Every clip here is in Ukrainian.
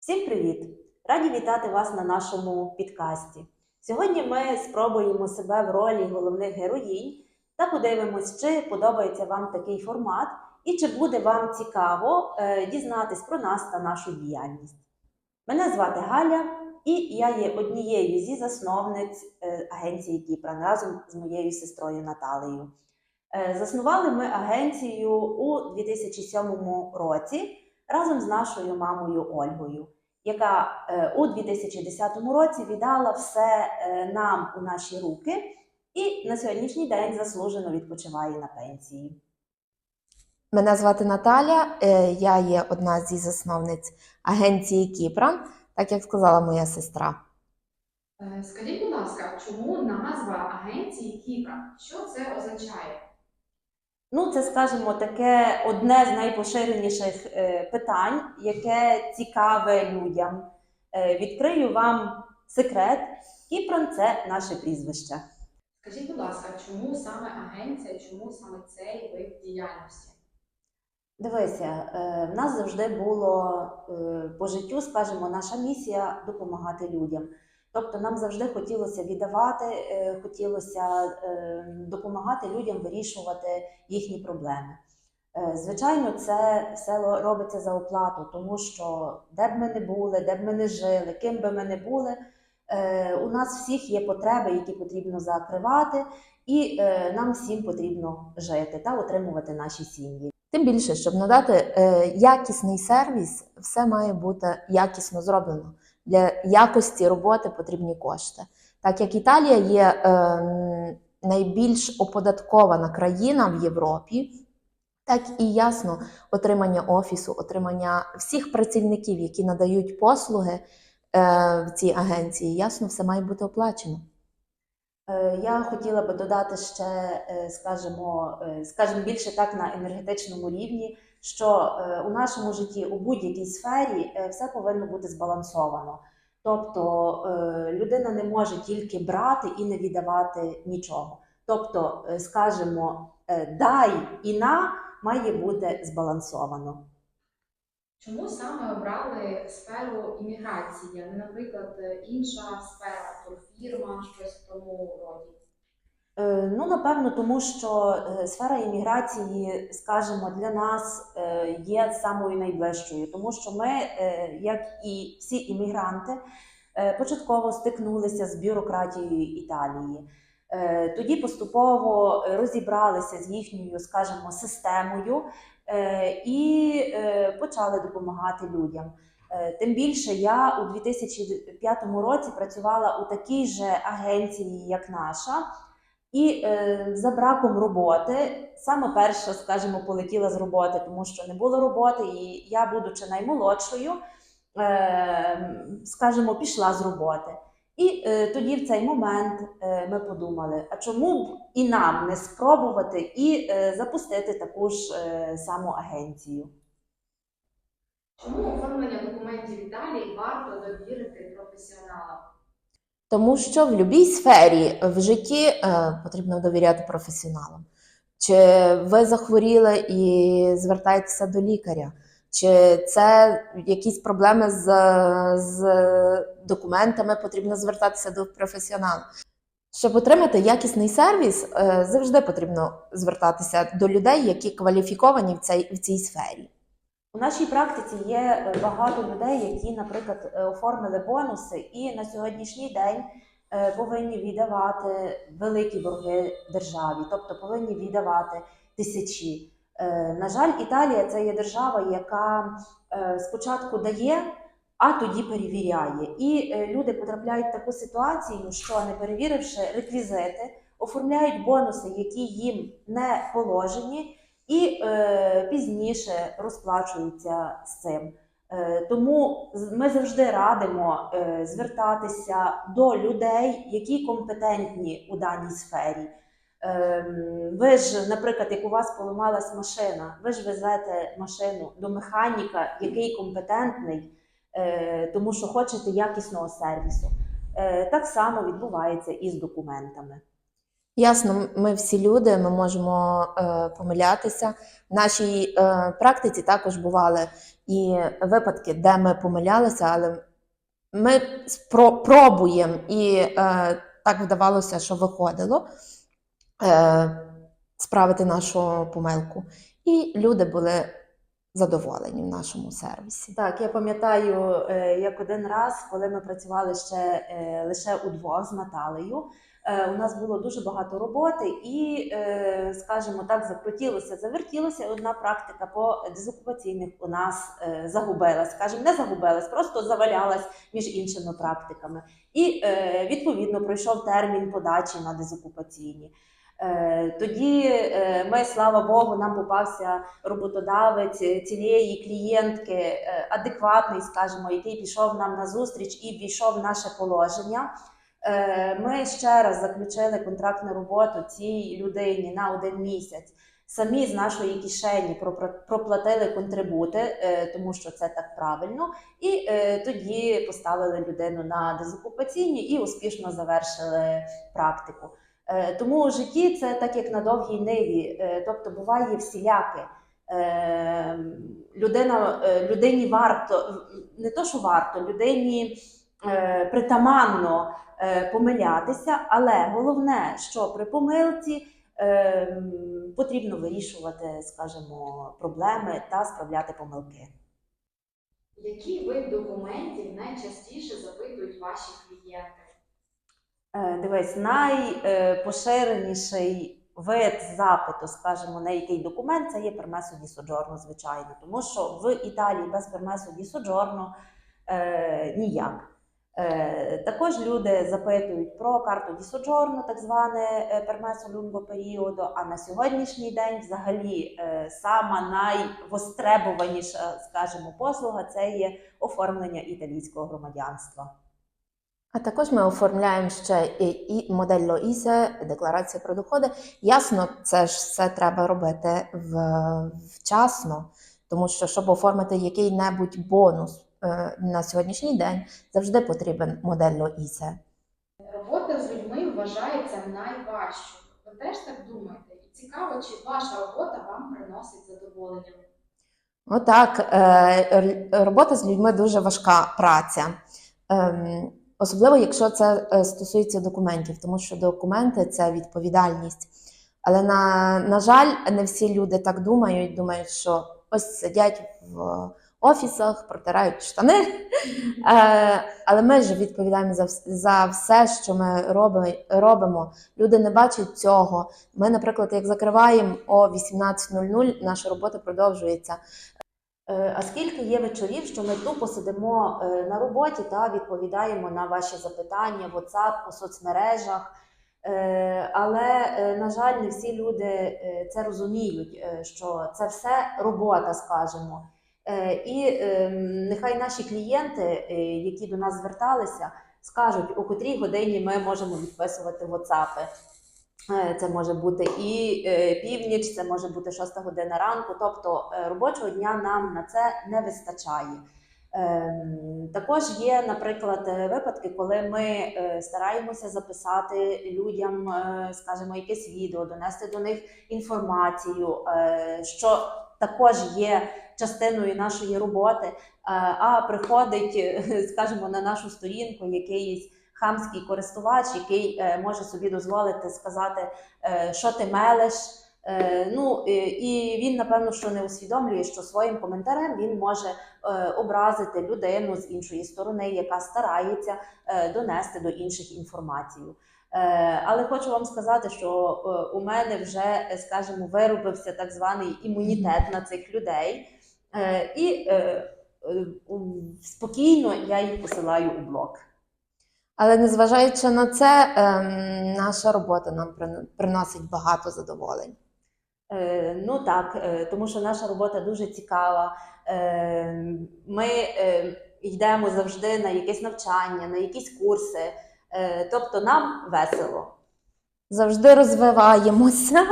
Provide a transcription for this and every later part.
Всім привіт! Раді вітати вас на нашому підкасті. Сьогодні ми спробуємо себе в ролі головних героїнь та подивимось, чи подобається вам такий формат і чи буде вам цікаво е, дізнатись про нас та нашу діяльність. Мене звати Галя, і я є однією зі засновниць е, агенції Кіпран разом з моєю сестрою Наталею. Е, Заснували ми агенцію у 2007 році разом з нашою мамою Ольгою, яка е, у 2010 році віддала все е, нам у наші руки і на сьогоднішній день заслужено відпочиває на пенсії. Мене звати Наталя, е, я є одна зі засновниць агенції Кіпран, так як сказала моя сестра. Скажіть, будь ласка, чому назва агенції Кіпра? Що це означає? Ну, це, скажімо, таке одне з найпоширеніших е, питань, яке цікаве людям. Е, Відкрию вам секрет. Кіпрон це наше прізвище. Скажіть, будь ласка, чому саме агенція, чому саме цей вид діяльності? Дивися, е, в нас завжди було по життю, скажімо, наша місія допомагати людям. Тобто нам завжди хотілося віддавати, е, хотілося е, допомагати людям вирішувати їхні проблеми. Е, Звичайно, це все робиться за оплату, тому що де б ми не були, де б ми не жили, ким би ми не були, у нас всіх є потреби, які потрібно закривати, і нам всім потрібно жити та отримувати наші сім'ї. Тим більше, щоб надати якісний сервіс, все має бути якісно зроблено. Для якості роботи потрібні кошти. Так як Італія є е, найбільш оподаткована країна в Європі, так і ясно отримання офісу, отримання всіх працівників, які надають послуги е, в цій агенції, ясно, все має бути оплачено. Е, Я хотіла би додати ще, е, скажімо, е, скажімо, більше так на енергетичному рівні, що е, у нашому житті у будь-якій сфері е, все повинно бути збалансовано. Тобто е, людина не може тільки брати і не віддавати нічого. Тобто, скажімо, дай і на має бути збалансовано. Чому саме обрали сферу імміграції, а не, наприклад, інша сфера, турфірма, щось в тому роді? Е, Ну, напевно, тому що е, сфера імміграції, скажімо, для нас е, є самою найближчою, тому що ми, як і всі іммігранти, початково стикнулися з бюрократією Італії. Тоді поступово розібралися з їхньою, скажімо, системою і почали допомагати людям. Тим більше я у 2005 році працювала у такій же агенції, як наша. І е, за браком роботи, саме перша, скажімо, полетіла з роботи, тому що не було роботи, і я, будучи наймолодшою, е, скажімо, пішла з роботи. І е, тоді, в цей момент, е, ми подумали: а чому б і нам не спробувати і е, запустити таку ж е, саму агенцію? Чому оформлення документів Італії варто довірити професіоналам? Тому що в будь-якій сфері в житті е, потрібно довіряти професіоналам. Чи ви захворіли і звертаєтеся до лікаря, чи це якісь проблеми з, з документами, потрібно звертатися до професіонала. Щоб отримати якісний сервіс, е, завжди потрібно звертатися до людей, які кваліфіковані в цій, в цій сфері. У нашій практиці є е, багато людей, які, наприклад, е, оформили бонуси і на сьогоднішній день е, повинні віддавати великі борги державі, тобто повинні віддавати тисячі. На жаль, Італія це є держава, яка спочатку дає, а тоді перевіряє. І люди потрапляють в таку ситуацію, що не перевіривши реквізити, оформляють бонуси, які їм не положені і е, пізніше розплачуються з цим. Е, тому ми завжди радимо е, звертатися до людей, які компетентні у даній сфері. Ем, ви ж, наприклад, як у вас поламалась машина, ви ж везете машину до механіка, який компетентний, е, тому що хочете якісного сервісу. Е, так само відбувається і з документами. Ясно, ми всі люди, ми можемо е, помилятися. В нашій е, практиці також бували і випадки, де ми помилялися, але ми спро- пробуємо, і е, так вдавалося, що виходило е, справити нашу помилку. І люди були задоволені в нашому сервісі. Так, я пам'ятаю, е, як один раз, коли ми працювали ще е, лише удвох з Наталею, у нас було дуже багато роботи, і, е, скажімо так, закрутілося, завертілося. Одна практика по дезокупаційних у нас е, загубилась. Скажімо, не загубилась, просто завалялась між іншими практиками. І е, відповідно пройшов термін подачі на дезокупаційні. Е, Тоді е, ми, слава Богу, нам попався роботодавець цієї клієнтки е, адекватний, скажімо, який пішов нам на зустріч і ввійшов в наше положення. Е, Ми ще раз заключили контрактну роботу цій людині на один місяць. Самі з нашої кишені проплатили контрибути, е, тому що це так правильно. І е, тоді поставили людину на дезокупаційні і успішно завершили практику. Тому у житті це так як на довгій ниві, тобто буває всіляке. Е, Людина, людині варто, не то, що варто, людині притаманно е, помилятися, але головне, що при помилці е, потрібно вирішувати, скажімо, проблеми та справляти помилки. Який вид документів найчастіше запитують ваші клієнти? Е, Дивись, найпоширеніший вид запиту, скажімо, на який документ, це є пермесо ді соджорно, звичайно, тому що в Італії без пермесо ді соджорно е, ніяк. Е, також люди запитують про карту ді соджорно, так зване е, пермесо лунго періоду. А на сьогоднішній день, взагалі, е, сама найвостребуваніша, скажімо, послуга це є оформлення італійського громадянства. А також ми оформляємо ще і, модель ІСЕ, декларація про доходи. Ясно, це ж все треба робити вчасно, тому що щоб оформити який-небудь бонус на сьогоднішній день, завжди потрібен модель ІСЕ. Робота з людьми вважається найважчою. Ви теж так думаєте? І цікаво, чи ваша робота вам приносить задоволення? Отак, е, робота з людьми дуже важка праця. Ем, Особливо, якщо це е, стосується документів, тому що документи це відповідальність. Але на, на жаль, не всі люди так думають, думають, що ось сидять в офісах, протирають штани. Е, Але ми ж відповідаємо за, за все, що ми роби, робимо. Люди не бачать цього. Ми, наприклад, як закриваємо о 18.00, наша робота продовжується. Е, А скільки є вечорів, що ми тупо сидимо е, на роботі та відповідаємо на ваші запитання в WhatsApp, у соцмережах. Але, на жаль, не всі люди це розуміють, що це все робота, скажімо. Е, І е, нехай наші клієнти, е, які до нас зверталися, скажуть, у котрій годині ми можемо відписувати WhatsApp. Е, Це може бути і північ, це може бути шоста година ранку. Тобто робочого дня нам на це не вистачає. Ем, Також є, наприклад, випадки, коли ми стараємося записати людям, скажімо, якесь відео, донести до них інформацію, що також є частиною нашої роботи. Е, А приходить, скажімо, на нашу сторінку якийсь хамський користувач, який е, може собі дозволити сказати, е, що ти мелеш. Ну і він напевно що не усвідомлює, що своїм коментарем він може образити людину з іншої сторони, яка старається донести до інших інформацію. Е, але хочу вам сказати, що е, у мене вже, е, скажімо, виробився так званий імунітет на цих людей, і спокійно я їх посилаю у блок. Але незважаючи на це, ем, наша робота нам приносить багато задоволень. Ну так, тому що наша робота дуже цікава. Ми йдемо завжди на якесь навчання, на якісь курси. Е, Тобто нам весело. Завжди розвиваємося.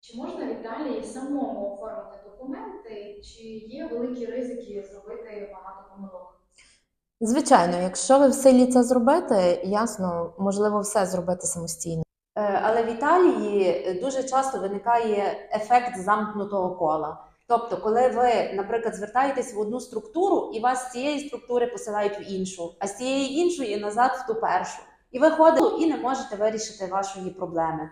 Чи можна в Італії самому оформити документи, чи є великі ризики зробити багато помилок? Звичайно, якщо ви в силі це зробити, ясно, можливо, все зробити самостійно. Е, Але в Італії дуже часто виникає ефект замкнутого кола. Тобто, коли ви, наприклад, звертаєтесь в одну структуру, і вас з цієї структури посилають в іншу, а з цієї іншої назад в ту першу. І ви ходите і не можете вирішити вашої проблеми.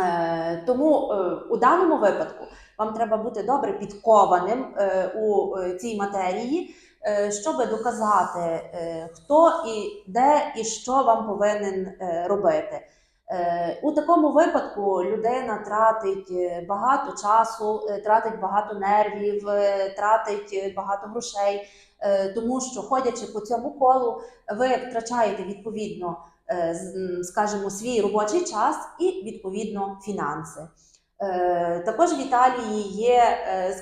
Е, Тому е, у даному випадку вам треба бути добре підкованим е, у цій матерії, щоб доказати, хто і де і що вам повинен робити. Е, У такому випадку людина тратить е, багато часу, е, тратить багато нервів, тратить багато грошей, тому що ходячи по цьому колу, ви втрачаєте відповідно, скажімо, свій робочий час і відповідно фінанси. Також в Італії є,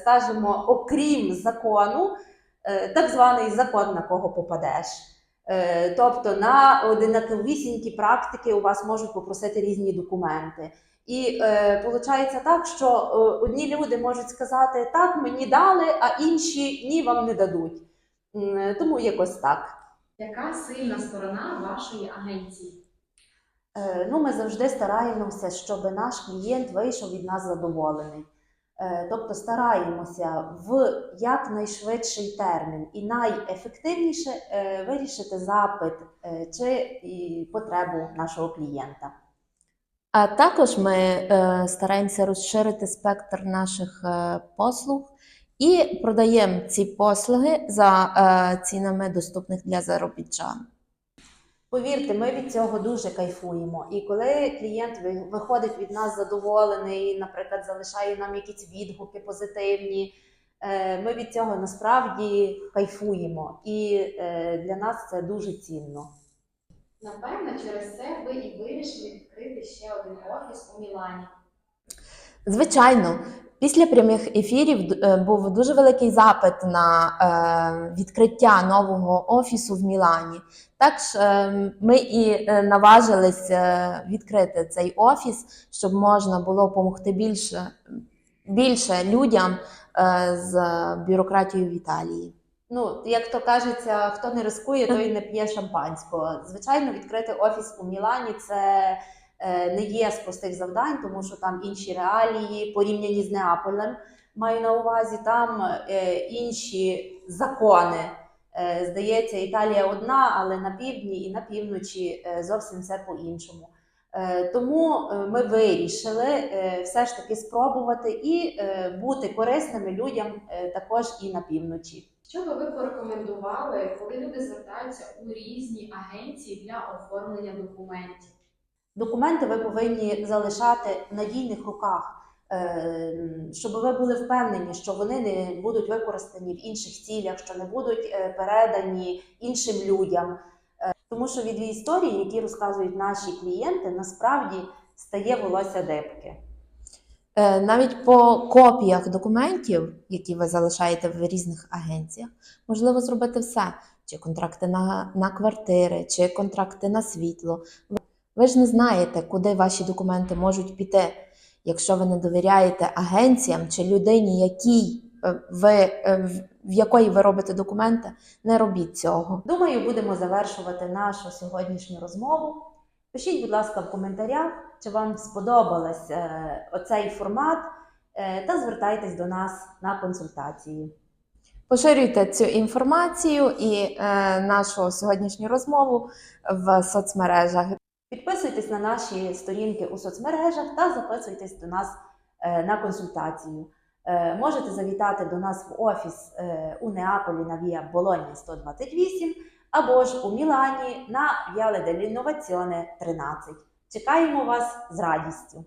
скажімо, окрім закону, так званий закон на кого попадеш. Е, Тобто на одинаковісінькі практики у вас можуть попросити різні документи. І е, виходить так, що е, одні люди можуть сказати так, мені дали, а інші ні, вам не дадуть. Тому якось так. Яка сильна сторона вашої агенції? Е, Ну, ми завжди стараємося, щоб наш клієнт вийшов від нас задоволений. Е, Тобто стараємося в якнайшвидший термін і найефективніше е, вирішити запит е, чи потребу нашого клієнта. А також ми стараємося розширити спектр наших послуг і продаємо ці послуги за цінами доступних для заробітчан. Повірте, ми від цього дуже кайфуємо. І коли клієнт виходить від нас задоволений, наприклад, залишає нам якісь відгуки позитивні, е, ми від цього насправді кайфуємо. І е, для нас це дуже цінно. Напевно, через це ви і вирішили відкрити ще один офіс у Мілані. Звичайно, після прямих ефірів е, був дуже великий запит на е, відкриття нового офісу в Мілані. Так е, ми і наважились відкрити цей офіс, щоб можна було допомогти більше, більше людям з бюрократією в Італії. Ну, як то кажеться, хто не рискує, той не п'є шампанського. Звичайно, відкрити офіс у Мілані це не є з простих завдань, тому що там інші реалії порівняні з Неаполем. Маю на увазі там е, інші закони. Е, здається, Італія одна, але на півдні і на півночі е, зовсім все по-іншому. Е, Тому е, ми вирішили е, все ж таки спробувати і е, бути корисними людям е, також і на півночі. Що би ви порекомендували, коли люди звертаються у різні агенції для оформлення документів? Документи ви повинні залишати в надійних руках, е, щоб ви були впевнені, що вони не будуть використані в інших цілях, що не будуть е, передані іншим людям. Е, Тому що від історії, які розказують наші клієнти, насправді стає волосся дибки. Навіть по копіях документів, які ви залишаєте в різних агенціях, можливо зробити все: чи контракти на, на квартири, чи контракти на світло. Ви- ж не знаєте, куди ваші документи можуть піти. Якщо ви не довіряєте агенціям чи людині, якій е, ви, е, в- якої ви робите документи, не робіть цього. Думаю, будемо завершувати нашу сьогоднішню розмову. Пишіть, будь ласка, в коментарях, чи вам сподобався е, оцей формат, е, та звертайтесь до нас на консультації. Поширюйте цю інформацію і е, нашу сьогоднішню розмову в соцмережах. Підписуйтесь на наші сторінки у соцмережах та записуйтесь до нас е, на консультацію. Е, Можете завітати до нас в офіс е, у Неаполі на Віа Болоні 128 або ж у Мілані на Віале дел'Інноваціоне 13. Чекаємо вас з радістю!